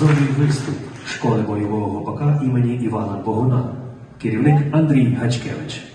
Зорний виступ школи бойового гопака імені Івана Богуна, керівник Андрій Гачкевич.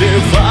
if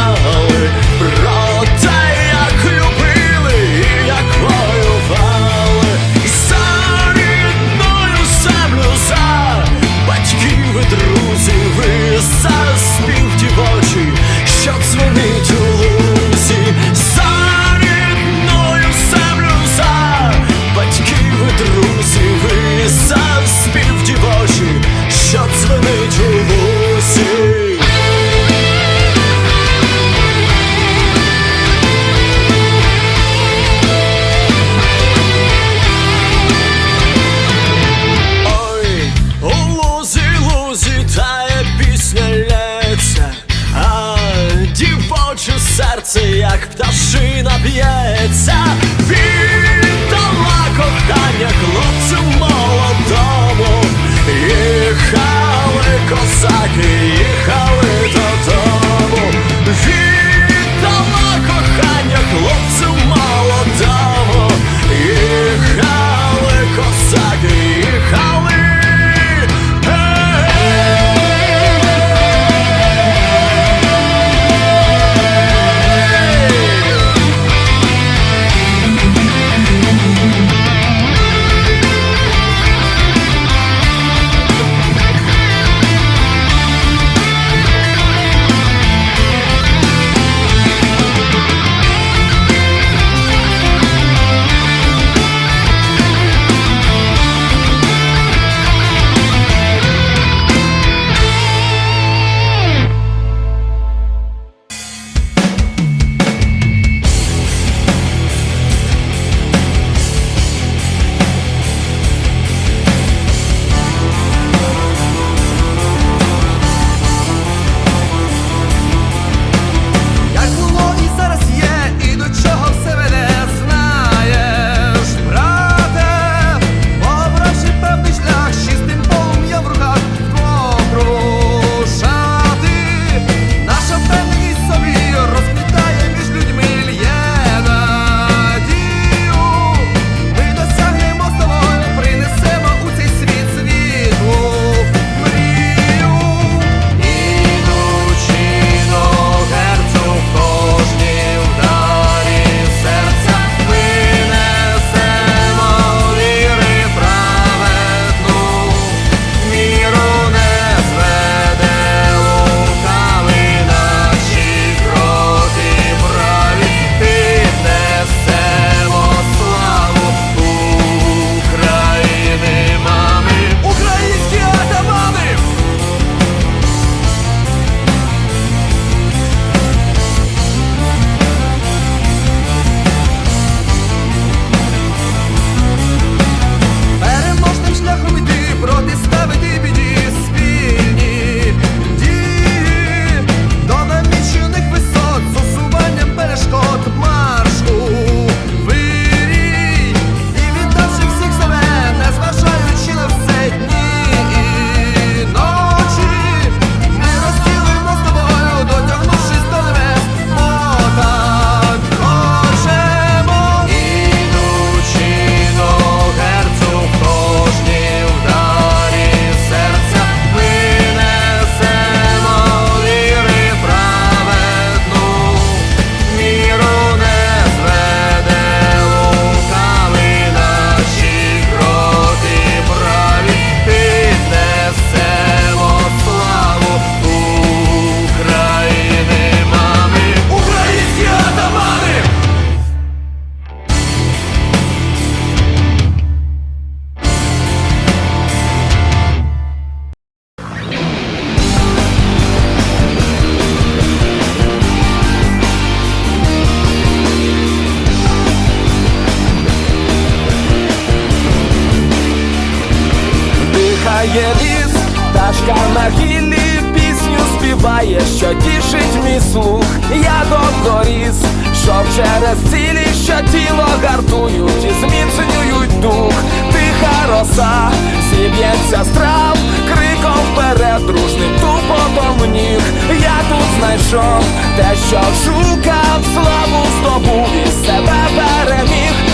гуляє ліс, Ташка на гіллі пісню співає, що тішить мій слух, я докторіс, що через цілі, що тіло гартують і зміцнюють дух, тиха роса, зіб'ється страв, криком вперед, тупо тупотом ніг. Я тут знайшов те, що шукав, славу здобув і себе переміг.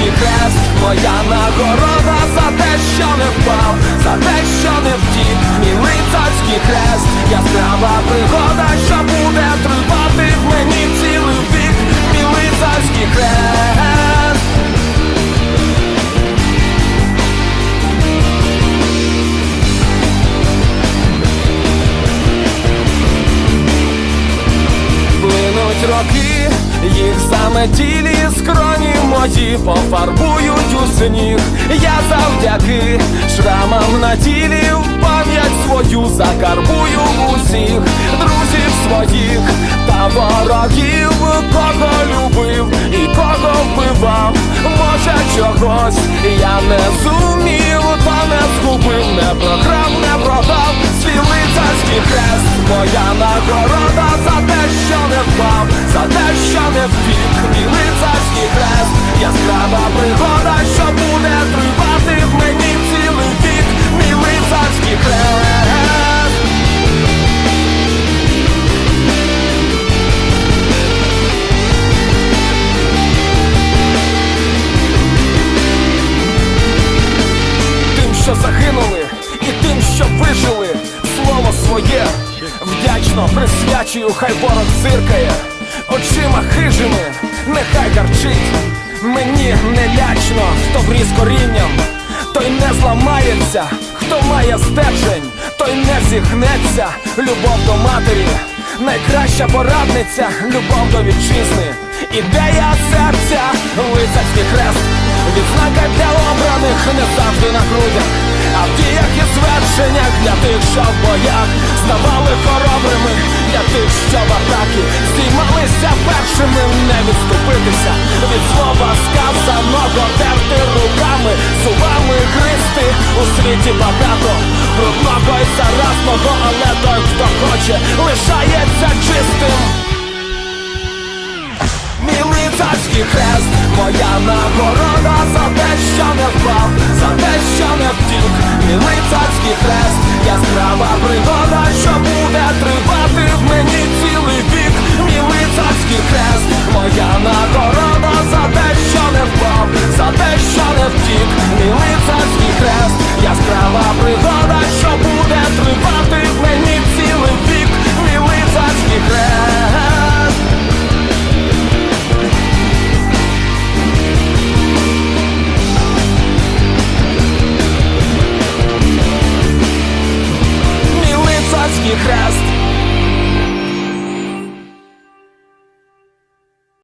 Мій хрест, моя нагорода за те, що не впав, за те, що не втік, мій лицарський хрест, яскрава пригода, що буде тривати в мені цілий вік, мій лицарський хрест. Плинуть роки, їх заметілі скроні мої пофарбують у сніг. Я завдяки шрамам на тілі в пам'ять свою закарбую усіх друзів своїх та ворогів, присвячую, хай ворог зиркає, очима хижими, нехай гарчить. Мені не лячно, хто вріс корінням, той не зламається, хто має стержень, той не зігнеться, любов до матері, найкраща порадниця, любов до вітчизни, ідея серця, лицарський хрест. Відзнака для обраних не завжди на грудях, а в діях тих, що в боях ставали хоробрими, для тих, що в атаки здіймалися першими, не відступитися від слова сказаного, терти руками, зубами гристи у світі багато брудного і заразного, але той, хто хоче, лишається чистим. Мій лицарський хрест, моя нагорода за те, що не впав, за те, що не втік, мій лицарський хрест, яскрава пригода, що буде тривати